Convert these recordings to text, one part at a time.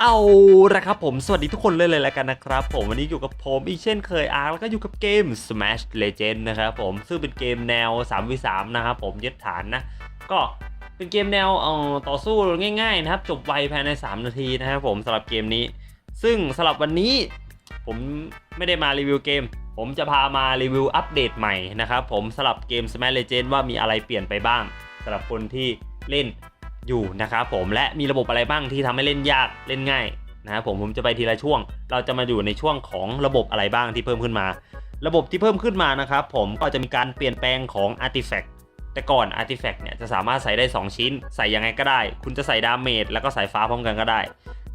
เอาละครับผมสวัสดีทุกคนเลยเลยแล้วกันนะครับ ผมวันนี้อยู่กับผมอีกเช่นเคยอาร์แล้วก็อยู่กับเกม Smash Legend นะครับผมซึ่งเป็นเกมแนว 3v3 นะครับผมยึดฐานนะ ก็เป็นเกมแนวเอ่อต่อสู้ง่ายๆนะครับ จบไวภายใน 3 นาทีนะครับผมสำหรับเกมนี้ ซึ่งสำหรับวันนี้ผมไม่ได้มารีวิวเกม ผมจะพามารีวิวอัปเดตใหม่นะครับผมสำหรับเกม Smash Legend ว่ามีอะไรเปลี่ยนไปบ้างสำหรับคนที่เล่น อยู่นะครับผมและมีระบบอะไรบ้างที่ทำให้เล่นยากเล่นง่ายนะครับผมผมจะไปทีละช่วง เราจะมาอยู่ในช่วงของระบบอะไรบ้างที่เพิ่มขึ้นมา ระบบที่เพิ่มขึ้นมานะครับผมก็จะมีการเปลี่ยนแปลงของ Artifact แต่ก่อน Artifact เนี่ยจะสามารถใส่ได้ 2 ชิ้น ใส่ยังไงก็ได้ คุณจะใส่ดาเมจแล้วก็สายฟ้าพร้อมกันก็ได้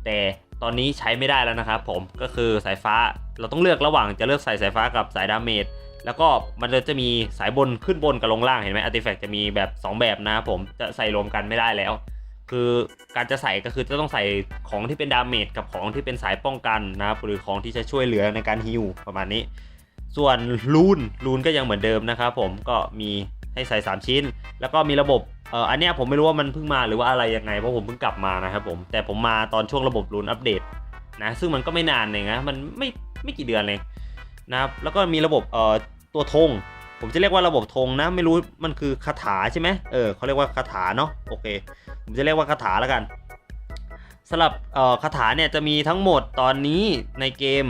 แต่ตอนนี้ใช้ไม่ได้แล้วนะครับผมก็คือสายฟ้าเราต้องเลือกระหว่างจะเลือกใส่สายฟ้ากับสายดาเมจ แล้วก็มันจะมีสายบนขึ้นบนกับลงล่างเห็นไหมอาร์ติแฟกต์จะมีแบบ 2 แบบนะครับผมจะใส่รวมกันไม่ได้แล้ว คือการจะใส่ก็คือจะต้องใส่ของที่เป็นดาเมจกับของที่เป็นสายป้องกันนะครับหรือของที่จะช่วยเหลือในการฮิวประมาณนี้ ส่วนลูนลูนก็ยังเหมือนเดิมนะครับผมก็มีให้ใส่ 3 ชิ้น แล้วก็มีระบบเอ่ออันเนี้ยผมไม่รู้ว่ามันเพิ่งมาหรือว่าอะไรยังไงเพราะผมเพิ่งกลับมานะครับผมแต่ผมมาตอนช่วงระบบลูนอัปเดตนะซึ่งมันก็ไม่นานเลยนะมันไม่ไม่กี่เดือนเลย นะครับแล้วก็มีระบบเอ่อตัวธงผมจะเรียกว่าระบบธงนะ ไม่รู้มันคือคาถาใช่ไหมเออเขาเรียกว่าคาถาเนาะโอเค ผมจะเรียกว่าคาถาแล้วกันสำหรับเอ่อคาถาเนี่ยจะมีทั้งหมดตอนนี้ในเกม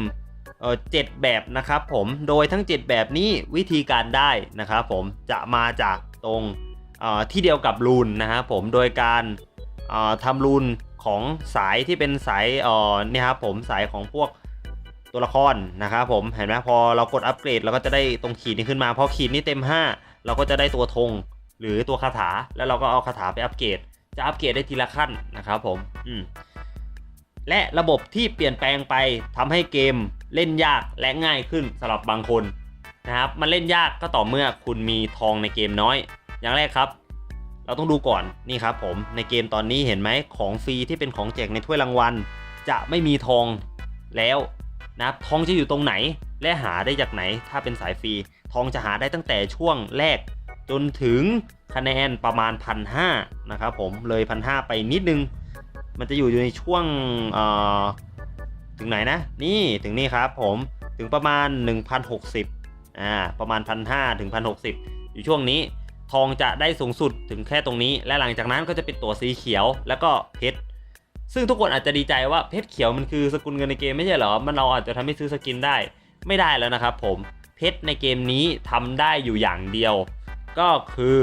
เออเจ็ดแบบนะครับผมโดยทั้ง 7 แบบนี้วิธีการได้นะครับผมจะมาจากตรงที่เดียวกับรูนนะครับผมโดยการทำรูนของสายที่เป็นสายเนี่ยครับผมสายของพวก ตัวละครนะครับผมเห็นไหมพอเรากดอัปเกรดเราก็จะได้ตรงขีดนี้ขึ้นมาพอขีดนี้เต็ม 5 เราก็จะได้ตัวธงหรือตัวคาถาแล้วเราก็เอาคาถาไปอัปเกรด จะอัปเกรดได้ทีละขั้นนะครับผมอืมและระบบที่เปลี่ยนแปลงไปทำให้เกมเล่นยากและง่ายขึ้นสำหรับบางคนนะครับมันเล่นยากก็ต่อเมื่อคุณมีทองในเกมน้อย อย่างแรกครับ เราต้องดูก่อนนี่ครับผมในเกมตอนนี้เห็นไหมของฟรีที่เป็นของแจกในถ้วยรางวัล จะไม่มีทองแล้ว นะครับทองจะอยู่ตรงไหนและหาได้จากไหน ถ้าเป็นสายฟรี ทองจะหาได้ตั้งแต่ช่วงแรก จนถึงคะแนนประมาณพันห้านะครับผมเลยพันห้าไปนิดนึง มันจะอยู่ในช่วงเอ่อถึงไหนนะ นี่ถึงนี่ครับผมถึงประมาณ 1,060อ่าประมาณ 1,500ถึง1,060 อยู่ช่วงนี้ ทองจะได้สูงสุดถึงแค่ตรงนี้ และหลังจากนั้นก็จะเป็นตัวสีเขียว แล้วก็เพชร ซึ่งทุกคนอาจจะดีใจว่าเพชรเขียวมันคือสกุลเงินในเกมไม่ใช่เหรอ มันเราอาจจะทำให้ซื้อสกินได้ ไม่ได้แล้วนะครับผม เพชรในเกมนี้ทำได้อยู่อย่างเดียว ก็คือ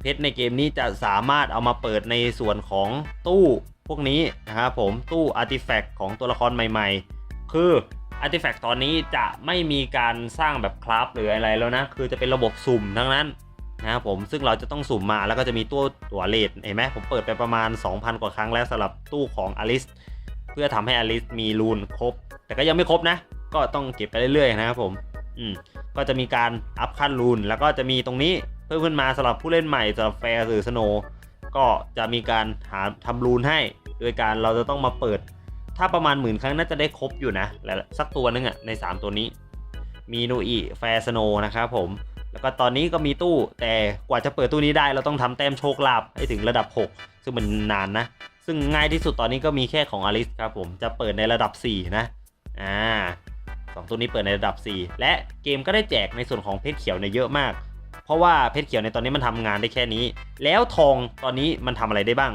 เพชรในเกมนี้จะสามารถเอามาเปิดในส่วนของตู้พวกนี้นะครับผมตู้อาร์ติแฟกต์ของตัวละครใหม่ๆ คืออาร์ติแฟกต์ตอนนี้จะไม่มีการสร้างแบบคราฟหรืออะไรแล้วนะ คือจะเป็นระบบสุ่มทั้งนั้น นะครับผมซึ่งเราจะต้องสุ่มมาแล้วก็จะมีตัวตัวเลทเห็นไหมผมเปิดไปประมาณ 2,000 กว่าครั้งแล้วสำหรับตู้ของอลิสเพื่อทำให้อลิสมีรูนครบ แต่ก็ยังไม่ครบนะ ก็ต้องเก็บไปเรื่อยๆนะครับผมอืมก็จะมีการอัพขั้นรูนแล้วก็จะมีตรงนี้เพิ่มขึ้นมาสำหรับผู้เล่นใหม่สำหรับแฟร์หรือสโนก็จะมีการหาทำรูนให้ โดยการเราจะต้องมาเปิด ถ้าประมาณหมื่นครั้งน่าจะได้ครบอยู่นะ และสักตัวนึงอะใน 3 ตัวนี้ มีโนอีแฟร์สโนนะครับผม แล้วก็ตอนนี้ก็มีตู้แต่กว่าจะเปิดตู้นี้ได้เราต้องทำแต้มโชคลาภให้ถึงระดับ 6 ซึ่งมันนานนะ ซึ่งง่ายที่สุดตอนนี้ก็มีแค่ของอลิสครับผมจะเปิดในระดับ 4 นะอ่าสองตัวนี้เปิดในระดับ 4 และเกมก็ได้แจกในส่วนของเพชรเขียวเนี่ยเยอะมาก เพราะว่าเพชรเขียวในตอนนี้มันทำงานได้แค่นี้ แล้วทองตอนนี้มันทำอะไรได้บ้าง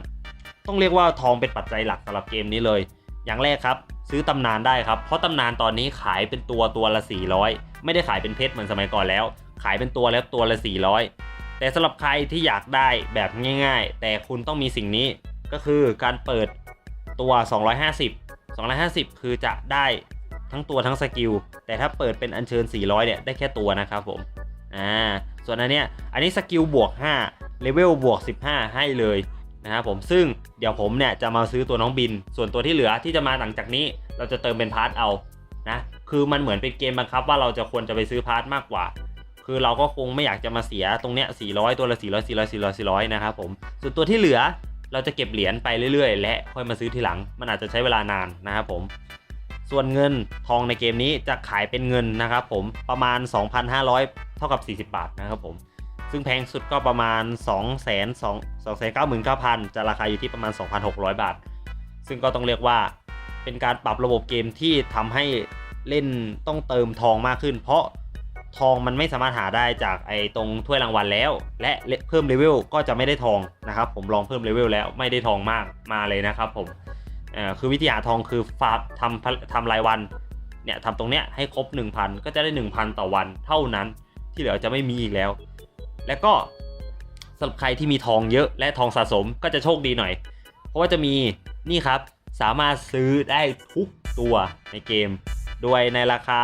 ต้องเรียกว่าทองเป็นปัจจัยหลักสำหรับเกมนี้เลย อย่างแรกครับ ซื้อตำนานได้ครับ เพราะตำนานตอนนี้ขายเป็นตัวตัวละ 400 ไม่ได้ขายเป็นเพชรเหมือนสมัยก่อนแล้ว ขายเป็นตัวแล้วตัวละ 400 แต่สำหรับใครที่อยากได้แบบง่าย ๆ แต่คุณต้องมีสิ่งนี้ก็คือการเปิดตัว 250 250 คือจะได้ทั้งตัวทั้งสกิล แต่ถ้าเปิดเป็นอัญเชิญ 400 เนี่ย ได้แค่ตัวนะครับผม อ่า ส่วนอันเนี้ย อันนี้สกิลบวก 5 เลเวลบวก 15 ให้เลยนะครับผม ซึ่งเดี๋ยวผมเนี่ยจะมาซื้อตัวน้องบิน ส่วนตัวที่เหลือที่จะมาหลังจากนี้ เราจะเติมเป็นพาร์ทเอา นะ คือมันเหมือนเป็นเกมบังคับว่าเราจะควรจะไปซื้อพาร์ทมากกว่า คือเราก็คงไม่อยากจะมาเสียตรงเนี้ย400 ตัวละ 400 400 400 400 นะครับผม ส่วนตัวที่เหลือเราจะเก็บเหรียญไปเรื่อยๆ และค่อยมาซื้อทีหลัง มันอาจจะใช้เวลานานนะครับผม ส่วนเงินทองในเกมนี้จะขายเป็นเงินนะครับผมประมาณ 2,500 เท่ากับ 40 บาทนะครับผม ซึ่งแพงสุดก็ประมาณ 2 2 2 9 9 9 0 0จะราคาอยู่ที่ประมาณ 2,600 บาท ซึ่งก็ต้องเรียกว่าเป็นการปรับระบบเกมที่ทำให้เล่นต้องเติมทองมากขึ้น เพราะ ทองมันไม่สามารถหาได้จากไอ้ตรงถ้วยรางวัลแล้ว และเพิ่มเลเวลก็จะไม่ได้ทองนะครับ ผมลองเพิ่มเลเวลแล้วไม่ได้ทองมากมาเลยนะครับผมคือวิธีหาทองคือฟาร์มทำทำรายวันเนี่ยทำตรงเนี้ยให้ครบ 1,000 ก็จะได้ 1,000 ต่อวันเท่านั้นที่เหลือจะไม่มีอีกแล้ว แล้วก็สำหรับใครที่มีทองเยอะและทองสะสมก็จะโชคดีหน่อย เพราะว่าจะมีนี่ครับสามารถซื้อได้ทุกตัวในเกม โดยในราคา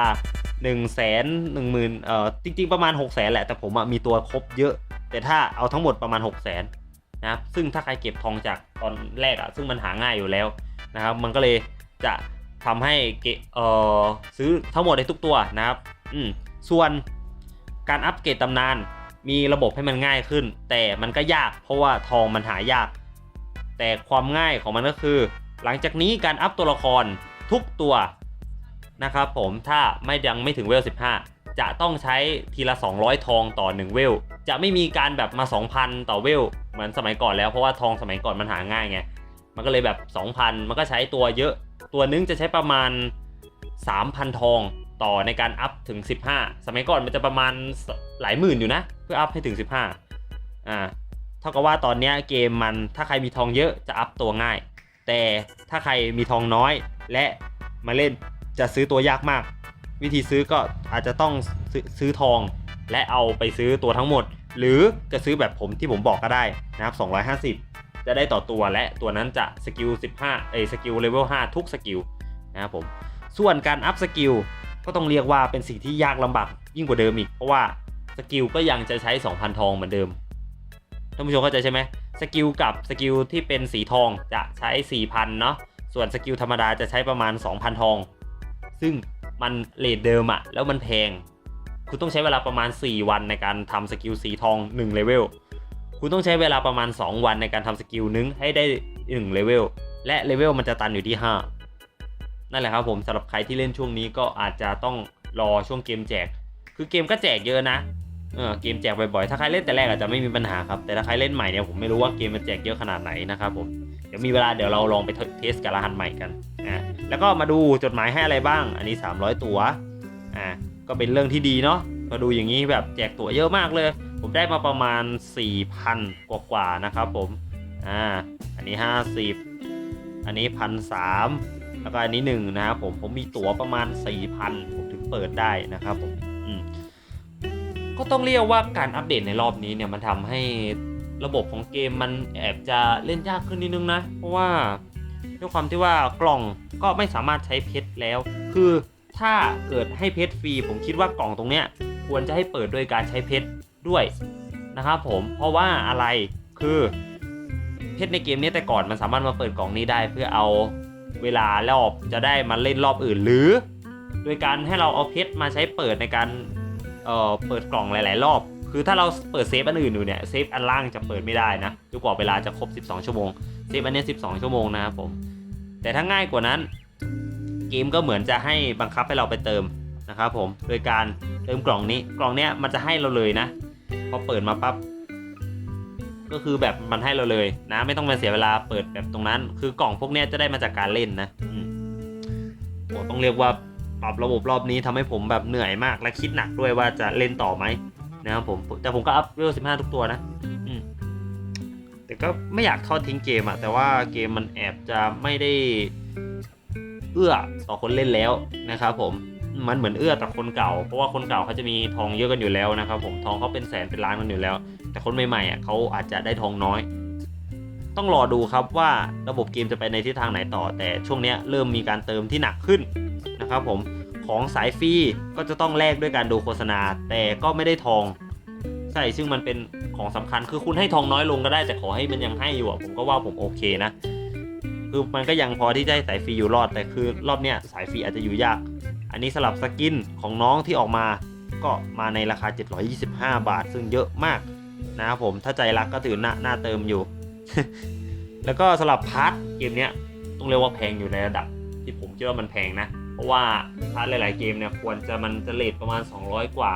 1 1 0 0 0 0 0เอ่อจริง ๆ ประมาณ6 0 0 0 0แหละ แต่ผมมีตัวครบเยอะ แต่ถ้าเอาทั้งหมดประมาณ6 0 0 0 0นะครับซึ่งถ้าใครเก็บทองจากตอนแรกอะซึ่งมันหาง่ายอยู่แล้วนะครับมันก็เลยจะทำให้เกเอ่อซื้อทั้งหมดในทุกตัวนะครับอืมส่วนการอัปเกรดตำนานมีระบบให้มันง่ายขึ้น แต่มันก็ยากเพราะว่าทองมันหายาก แต่ความง่ายของมันก็คือ หลังจากนี้การอัพตัวละครทุกตัว นะครับผมถ้าไม่ยังไม่ถึงเวล 15 จะต้องใช้ทีละ 200 ทองต่อ 1 เวล จะไม่มีการแบบมา 2,000 ต่อเวล เหมือนสมัยก่อนแล้วเพราะว่าทองสมัยก่อนมันหาง่ายไง มันก็เลยแบบ 2,000 มันก็ใช้ตัวเยอะ ตัวนึงจะใช้ประมาณ 3,000 ทองต่อในการอัพถึง 15 สมัยก่อนมันจะประมาณหลายหมื่นอยู่นะ เพื่ออัพให้ถึง 15อ่าเท่ากับว่าตอนนี้เกมมันถ้าใครมีทองเยอะจะอัพตัวง่าย แต่ถ้าใครมีทองน้อยและมาเล่น จะซื้อตัวยากมาก วิธีซื้อก็อาจจะต้องซื้อซื้อทอง และเอาไปซื้อตัวทั้งหมด หรือจะซื้อแบบผมที่ผมบอกก็ได้นะครับ 250 จะได้ต่อตัวและตัวนั้นจะสกิล 15 เอยสกิลเลเวล 5 ทุกสกิลนะครับผม ส่วนการอัพสกิลก็ต้องเรียกว่าเป็นสิ่งที่ยากลำบากยิ่งกว่าเดิมอีก เพราะว่าสกิลก็ยังจะใช้ 2,000 ทองเหมือนเดิมท่านผู้ชมเข้าใจใช่ไหมสกิลกับสกิลที่เป็นสีทองจะใช้ 4,000 เนาะส่วนสกิลธรรมดาจะใช้ประมาณ 2,000 ทอง ซึ่งมันเลทเดิมอะแล้วมันแพง คุณต้องใช้เวลาประมาณ 4 วันในการทำสกิลสีทอง1เลเวลคุณต้องใช้เวลาประมาณ 2 วันในการทำสกิลนึงให้ได้1เลเวลและเลเวลมันจะตันอยู่ที่ 5 นั่นแหละครับผมสำหรับใครที่เล่นช่วงนี้ก็อาจจะต้องรอช่วงเกมแจก คือเกมก็แจกเยอะนะเออเกมแจกบ่อยๆ ถ้าใครเล่นแต่แรกอาจจะไม่มีปัญหาครับ แต่ถ้าใครเล่นใหม่เนี่ยผมไม่รู้ว่าเกมมันแจกเยอะขนาดไหนนะครับผม เดี๋ยวมีเวลาเดี๋ยวเราลองไปเทสกับรหัสใหม่กัน แล้วก็มาดูจดหมายให้อะไรบ้าง อันนี้ 300 ตัวอ่าก็เป็นเรื่องที่ดีเนาะมาดูอย่างนี้แบบแจกตั๋วเยอะมากเลย ผมได้มาประมาณ 4,000 กว่าๆนะครับผมอ่าอันนี้ 50 อันนี้พันสามแล้วก็อันนี้หนึ่งนะครับผมผมมีตั๋วประมาณ 4,000 ผมถึงเปิดได้นะครับผมอืมก็ต้องเรียกว่าการอัปเดตในรอบนี้เนี่ยมันทำให้ระบบของเกมมันแอบจะเล่นยากขึ้นนิดนึงนะ เพราะว่า ด้วยความที่ว่ากล่องก็ไม่สามารถใช้เพชรแล้ว คือถ้าเกิดให้เพชรฟรีผมคิดว่ากล่องตรงเนี้ยควรจะให้เปิดโดยการใช้เพชรด้วยนะครับผมเพราะว่าอะไรคือเพชรในเกมนี้แต่ก่อนมันสามารถมาเปิดกล่องนี้ได้เพื่อเอาเวลารอบจะได้มาเล่นรอบอื่นหรือ โดยการให้เราเอาเพชรมาใช้เปิดในการเอ่อเปิดกล่องหลาย ๆ รอบ คือถ้าเราเปิดเซฟอันอื่นอยู่เนี่ยเซฟอันล่างจะเปิดไม่ได้นะจนกว่าเวลาจะครบ 12 ชั่วโมงเซฟอันนี้ 12 ชั่วโมงนะครับผม แต่ถ้าง่ายกว่านั้นเกมก็เหมือนจะให้บังคับให้เราไปเติมนะครับผมโดยการเติมกล่องนี้กล่องเนี้ยมันจะให้เราเลยนะ พอเปิดมาปั๊บก็คือแบบมันให้เราเลยนะ ไม่ต้องมาเสียเวลาเปิดแบบตรงนั้น คือกล่องพวกเนี้ยจะได้มาจากการเล่นนะอืมโหต้องเรียกว่าปรับระบบรอบนี้ทำให้ผมแบบเหนื่อยมากและคิดหนักด้วยว่าจะเล่นต่อไหมนะครับผมแต่ผมก็อัพเวล15ทุกตัวนะ แต่ก็ไม่อยากทอดทิ้งเกมอะแต่ว่าเกมมันแอบจะไม่ได้เอื้อต่อคนเล่นแล้วนะครับผมมันเหมือนเอื้อต่อคนเก่า เพราะว่าคนเก่าเขาจะมีทองเยอะกันอยู่แล้วนะครับผมทองเขาเป็นแสนเป็นล้านกันอยู่แล้ว แต่คนใหม่ๆอะเขาอาจจะได้ทองน้อย ต้องรอดูครับว่าระบบเกมจะไปในทิศทางไหนต่อ แต่ช่วงนี้เริ่มมีการเติมที่หนักขึ้นนะครับผมของสายฟรีก็จะต้องแลกด้วยการดูโฆษณา แต่ก็ไม่ได้ทอง ใช่ซึ่งมันเป็นของสำคัญคือคุณให้ทองน้อยลงก็ได้ แต่ขอให้มันยังให้อยู่ผมก็ว่าผมโอเคนะ คือมันก็ยังพอที่จะให้สายฟรีอยู่รอดแต่คือรอบเนี้ยสายฟรีอาจจะอยู่ยาก อันนี้สลับสกินของน้องที่ออกมาก็มาในราคา 725 บาท ซึ่งเยอะมากนะครับผมถ้าใจรักก็ถือหน้าหน้าเติมอยู่ แล้วก็สลับพาร์ทเกมเนี้ยต้องเรียกว่าแพงอยู่ในระดับ ที่ผมคิดว่ามันแพงนะ เพราะว่าพาร์ทหลาย ๆ เกมเนี่ยควรจะมันจะเลทประมาณ 200 กว่า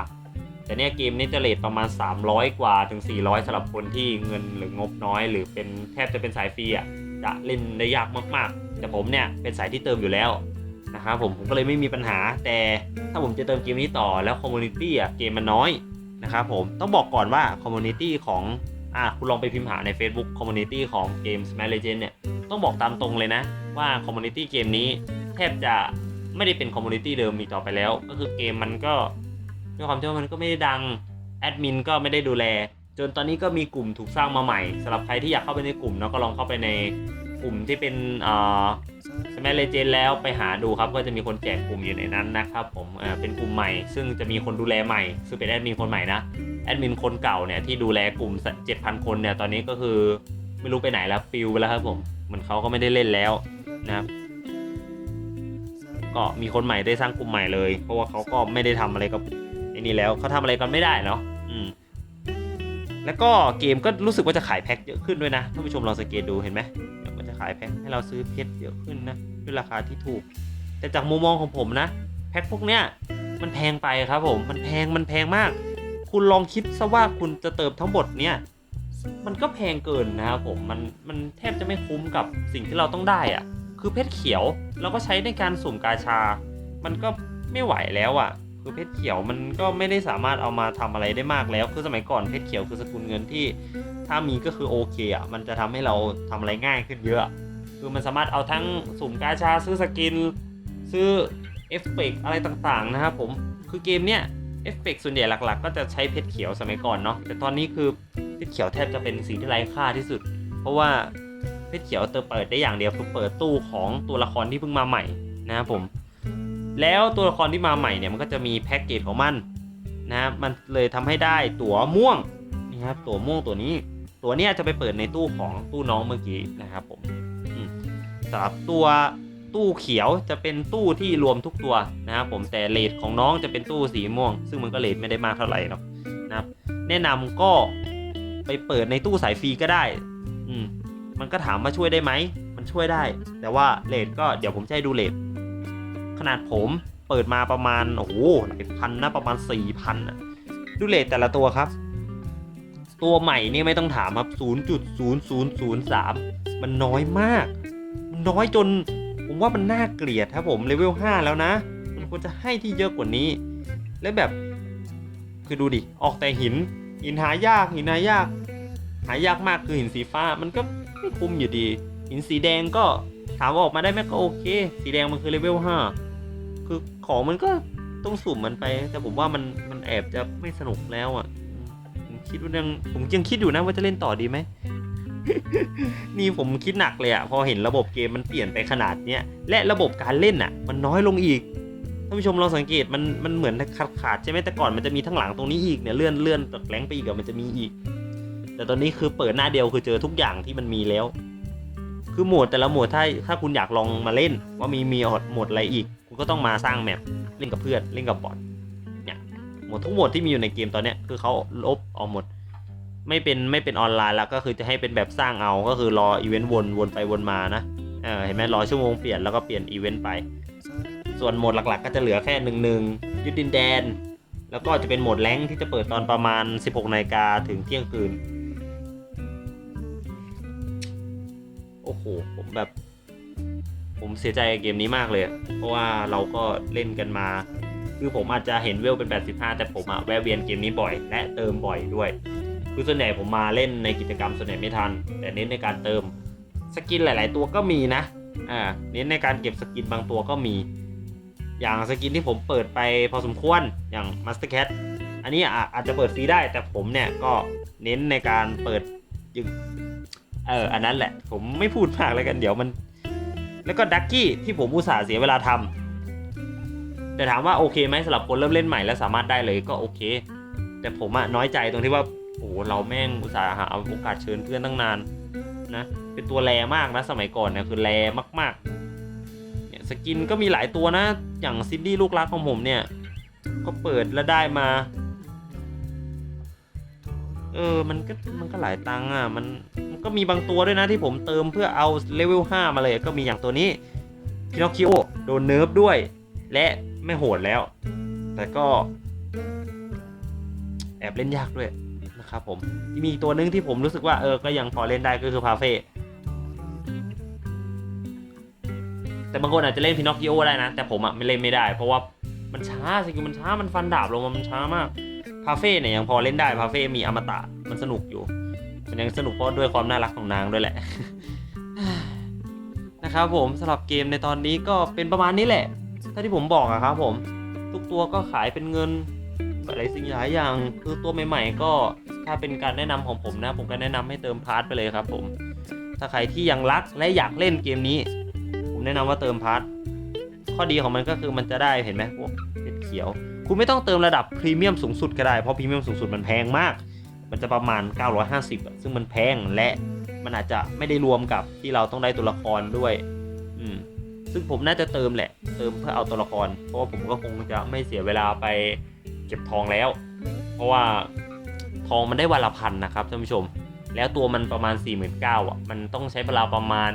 แต่เนี่ยเกมนี้จะเลทประมาณ 300 กว่าถึง 400สำหรับคนที่เงินหรืองบน้อย หรือเป็นแทบจะเป็นสายฟรีอะจะเล่นได้ยากมากแต่ผมเนี่ยเป็นสายที่เติมอยู่แล้วนะครับผมผมก็เลยไม่มีปัญหา แต่ถ้าผมจะเติมเกมนี้ต่อแล้วคอมมูนิตี้อะเกมมันน้อยนะครับผมต้องบอกก่อนว่าคอมมูนิตี้ของอะคุณลองไปพิมพ์หาใน Facebook คอมมูนิตี้ของเกม Smash Legends เนี่ยต้องบอกตามตรงเลยนะ ว่าคอมมูนิตี้เกมนี้แทบจะไม่ได้เป็นคอมมูนิตี้เดิมอีกต่อไปแล้ว ก็คือเกมมันก็ ด้วยความที่ว่ามันก็ไม่ได้ดังแอดมินก็ไม่ได้ดูแล จนตอนนี้ก็มีกลุ่มถูกสร้างมาใหม่สำหรับใครที่อยากเข้าไปในกลุ่มเนาะก็ลองเข้าไปในกลุ่มที่เป็นอ่อสมัยเลเจนแล้วไปหาดูครับก็จะมีคนแจกกลุ่มอยู่ในนั้นนะครับผมเออเป็นกลุ่มใหม่ ซึ่งจะมีคนดูแลใหม่ ซึ่งเป็นแอดมินคนใหม่นะแอดมินคนเก่าเนี่ยที่ดูแลกลุ่ม 7,000 คนเนี่ยตอนนี้ก็คือไม่รู้ไปไหนแล้วปิวไปแล้วครับผมเหมันเขาก็ไม่ได้เล่นแล้วนะครับก็มีคนใหม่ได้สร้างกลุ่มใหม่เลย เพราะว่าเขาก็ไม่ได้ทำอะไรกับ นี่แล้วเขาทำอะไรกันไม่ได้เนาะอืมแล้วก็เกมก็รู้สึกว่าจะขายแพ็คเยอะขึ้นด้วยนะท่านผู้ชมลองสังเกตดูเห็นไหมเดี๋ยวมันจะขายแพ็คให้เราซื้อเพชรเยอะขึ้นนะด้วยราคาที่ถูก แต่จากมุมมองของผมนะแพ็คพวกเนี้ยมันแพงไปครับผมมันแพงมันแพงมาก คุณลองคิดซะว่าคุณจะเติมทั้งหมดเนี่ยมันก็แพงเกินนะครับผมมันมันแทบจะไม่คุ้มกับสิ่งที่เราต้องได้อะคือเพชรเขียวเราก็ใช้ในการสุ่มกาชา มันก็ไม่ไหวแล้วอะ่ะ คือเพชรเขียวมันก็ไม่ได้สามารถเอามาทำอะไรได้มากแล้ว คือสมัยก่อนเพชรเขียวคือสกุลเงินที่ ถ้ามีก็คือโอเคอะ่ะมันจะทำให้เราทำอะไรง่ายขึ้นเยอะ คือมันสามารถเอาทั้งสุ่มกาชาซื้อสกิน ซื้อเอฟเฟกต์อะไรต่างๆนะครับผมคือเกมเนี้ยเอฟเฟกต์ส่วนใหญ่หลักๆ ก็จะใช้เพชรเขียวสมัยก่อนเนาะแต่ตอนนี้คือเพชรเขียวแทบจะเป็นสิ่งที่ไร้ค่าที่สุด เพราะว่าเพชรเขียวเติมเปิดได้อย่างเดียวคือเปิดตู้ของตัวละครที่เพิ่งมาใหม่นะครับผม แล้วตัวละครที่มาใหม่เนี่ยมันก็จะมีแพ็กเกจของมันนะมันเลยทำให้ได้ตั๋วม่วงนี่ครับตั๋วม่วงตัวนี้ ตัวเนี้ยจะไปเปิดในตู้ของตู้น้องเมื่อกี้นะครับผมสำหรับตัวตู้เขียวจะเป็นตู้ที่รวมทุกตัวนะครับผมแต่เลทของน้องจะเป็นตู้สีม่วง ซึ่งมันก็เลทไม่ได้มากเท่าไหร่หรอกนะครับแนะนำก็ไปเปิดในตู้สายฟรีก็ได้ อืมมันก็ถามว่าช่วยได้ไหม มันช่วยได้ แต่ว่าเลทก็เดี๋ยวผมจะให้ดูเลท ขนาดผมเปิดมาประมาณ โอ้โหหลายพันนะประมาณ4ี่พันอะดูเลทแต่ละตัวครับ ตัวใหม่นี่ไม่ต้องถามครับ 0.0003 มันน้อยมาก มันน้อยจน ผมว่ามันน่าเกลียดครับผมเลเวล 5 แล้วนะ มันควรจะให้ที่เยอะกว่านี้ และแบบ คือดูดิ ออกแต่หิน หินหายาก หินหายาก หายากมากคือหินสีฟ้า มันก็ไม่คุ้มอยู่ดี หินสีแดงก็ถามว่าออกมาได้ไหมก็โอเค สีแดงมันคือเลเวล 5 คือของมันก็ต้องสุ่มมันไป แต่ผมว่ามันมันแอบจะไม่สนุกแล้วอะผมคิดว่ายังผมยังคิดอยู่นะว่าจะเล่นต่อดีไหม นี่ผมคิดหนักเลยอะพอเห็นระบบเกมมันเปลี่ยนไปขนาดเนี้ยและระบบการเล่นอะ มันน้อยลงอีกท่านผู้ชมลองสังเกตมันมันเหมือนขาดขาดๆใช่ไหมแต่ก่อนมันจะมีทั้งหลังตรงนี้อีกเนี่ยเลื่อนเลื่อนตัดแรงไปอีกอะมันจะมีอีก แต่ตอนนี้คือเปิดหน้าเดียวคือเจอทุกอย่างที่มันมีแล้ว คือโหมดแต่ละโหมดถ้าถ้าคุณอยากลองมาเล่น ว่ามีมีโหมดอะไรอีก คุณก็ต้องมาสร้างแมปเล่นกับเพื่อนเล่นกับบอทเนี่ยหมดทุกหมดที่มีอยู่ในเกมตอนเนี้ยคือเขาลบออกหมด ไม่เป็นไม่เป็นออนไลน์แล้วก็คือจะให้เป็นแบบสร้างเอาก็คือรออีเวนต์วนวนไปวนมานะเออเห็นไหมรอชั่วโมงเปลี่ยนแล้วก็เปลี่ยนอีเวนต์ไป ส่วนโหมดหลักๆ ก็จะเหลือแค่หนึ่งหนึ่งยึดดินแดน แล้วก็จะเป็นโหมดแรงที่จะเปิดตอนประมาณ 16นาฬิกาถึงเที่ยงคืนโอ้โหผมแบบ ผมเสียใจกับเกมนี้มากเลย เพราะว่าเราก็เล่นกันมา คือผมอาจจะเห็นเวลเป็น 85 แต่ผมอะแวะเวียนเกมนี้บ่อย และเติมบ่อยด้วย คือส่วนใหญ่ผมมาเล่นในกิจกรรมส่วนใหญ่ไม่ทัน แต่เน้นในการเติมสกินหลาย ๆ ตัวก็มีนะ อ่า เน้นในการเก็บสกินบางตัวก็มี อย่างสกินที่ผมเปิดไปพอสมควร อย่าง Master Cat อันนี้อะอาจจะเปิดฟรีได้ แต่ผมเนี่ยก็เน้นในการเปิดยึงเออ อันนั้นแหละ ผมไม่พูดมากแล้วกัน เดี๋ยวมัน แล้วก็ดักกี้ที่ผมอุตส่าห์เสียเวลาทำแต่ถามว่าโอเคไหมสำหรับคนเริ่มเล่นใหม่แล้วสามารถได้เลยก็โอเค แต่ผมอะน้อยใจตรงที่ว่าโอ้เราแม่งอุตส่าห์หาโอกาสเชิญเพื่อนตั้งนานนะเป็นตัวแรมากนะสมัยก่อนเนี่ยคือแรมากๆเนี่ยสกินก็มีหลายตัวนะ อย่างซินดี้ลูกรักของผมเนี่ย ก็เปิดแล้วได้มา เออ มันก็มันก็หลายตังค์อะ มันมันก็มีบางตัวด้วยนะที่ผมเติมเพื่อเอาเลเวล5มาเลย ก็มีอย่างตัวนี้พินอคคิโอโดนเนิร์ฟด้วย และไม่โหดแล้ว แต่ก็ แอบเล่นยากด้วยนะครับผม มีตัวหนึงที่ผมรู้สึกว่าเออ ก็ยังพอเล่นได้ก็คือพาเฟ่แต่บางคนอาจจะเล่นพินอคกิโอได้นะ แต่ผมอะไม่เล่นไม่ได้ เพราะว่ามันช้าสกิลมันช้ามันฟันดาบลงมามันช้ามาก พาเฟ่เนี่ยยังพอเล่นได้พาเฟ่มีอมตะมันสนุกอยู่ มันยังสนุกเพราะด้วยความน่ารักของนางด้วยแหละนะครับผมสำหรับเกมในตอนนี้ก็เป็นประมาณนี้แหละถ้าที่ผมบอกอะครับผม ทุกตัวก็ขายเป็นเงินหลายสิ่งหลายอย่างคือตัวใหม่ ๆ ก็ถ้าเป็นการแนะนำของผมนะ ผมก็แนะนำให้เติมพาร์ทไปเลยครับ ผม ถ้าใครที่ยังรักและอยากเล่นเกมนี้ ผมแนะนำว่าเติมพาร์ทข้อดีของมันก็คือมันจะได้เห็นไหมพวกเพชรเขียว คุณไม่ต้องเติมระดับพรีเมียมสูงสุดก็ได้ เพราะพรีเมียมสูงสุดมันแพงมาก มันจะประมาณ 950อะซึ่งมันแพงและมันอาจจะไม่ได้รวมกับที่เราต้องได้ตัวละครด้วย อืม ซึ่งผมน่าจะเติมแหละ เติมเพื่อเอาตัวละคร เพราะว่าผมก็คงจะไม่เสียเวลาไปเก็บทองแล้ว เพราะว่าทองมันได้วันละพันนะครับท่านผู้ชม แล้วตัวมันประมาณ 4 9 0 0 0อะ มันต้องใช้เวลาประมาณ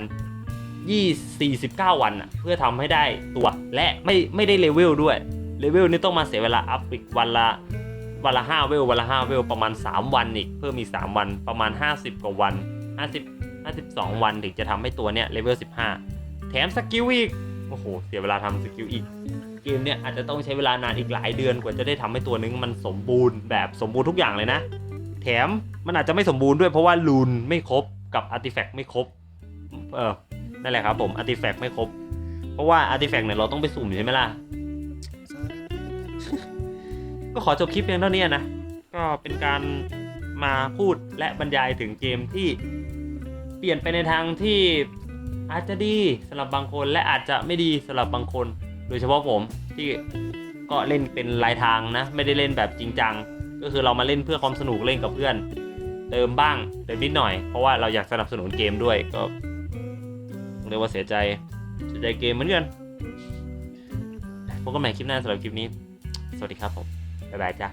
24-9 วันอะ เพื่อทำให้ได้ตัว และไม่ไม่ได้เลเวลด้วย เลเวลนี่ต้องมาเสียเวลาอัพอีกวันละวันละ5เวลวันละ5เวลประมาณ 3 วันอีก เพิ่มอีก 3 วันประมาณ 50 กว่าวัน 50 52 วันถึงจะทำให้ตัวเนี้ยเลเวล15 แถมสกิลอีก โอ้โห เสียเวลาทำสกิลอีก เกมเนี่ยอาจจะต้องใช้เวลานานอีกหลายเดือนกว่าจะได้ทำให้ตัวนึงมันสมบูรณ์แบบสมบูรณ์ทุกอย่างเลยนะ แถมมันอาจจะไม่สมบูรณ์ด้วยเพราะว่าลูนไม่ครบกับอาร์ติแฟกต์ไม่ครบ เออนั่นแหละครับผมอาร์ติแฟกต์ไม่ครบ เพราะว่าอาร์ติแฟกต์เนี่ยเราต้องไปสุ่มใช่ไหมล่ะ ก็ขอจบคลิปเพียงเท่านี้นะ ก็เป็นการมาพูดและบรรยายถึงเกมที่เปลี่ยนไปในทางที่อาจจะดีสำหรับบางคนและอาจจะไม่ดีสำหรับบางคน โดยเฉพาะผมที่ก็เล่นเป็นรายทางนะ ไม่ได้เล่นแบบจริงจัง ก็คือเรามาเล่นเพื่อความสนุกเล่นกับเพื่อน เติมบ้างเติมนิดหน่อย เพราะว่าเราอยากสนับสนุนเกมด้วยก็เรียกว่าเสียใจเสียใจเกมเหมือนกันพบกันใหม่คลิปหน้าสำหรับคลิปนี้ สวัสดีครับผม บ๊ายบายจ้า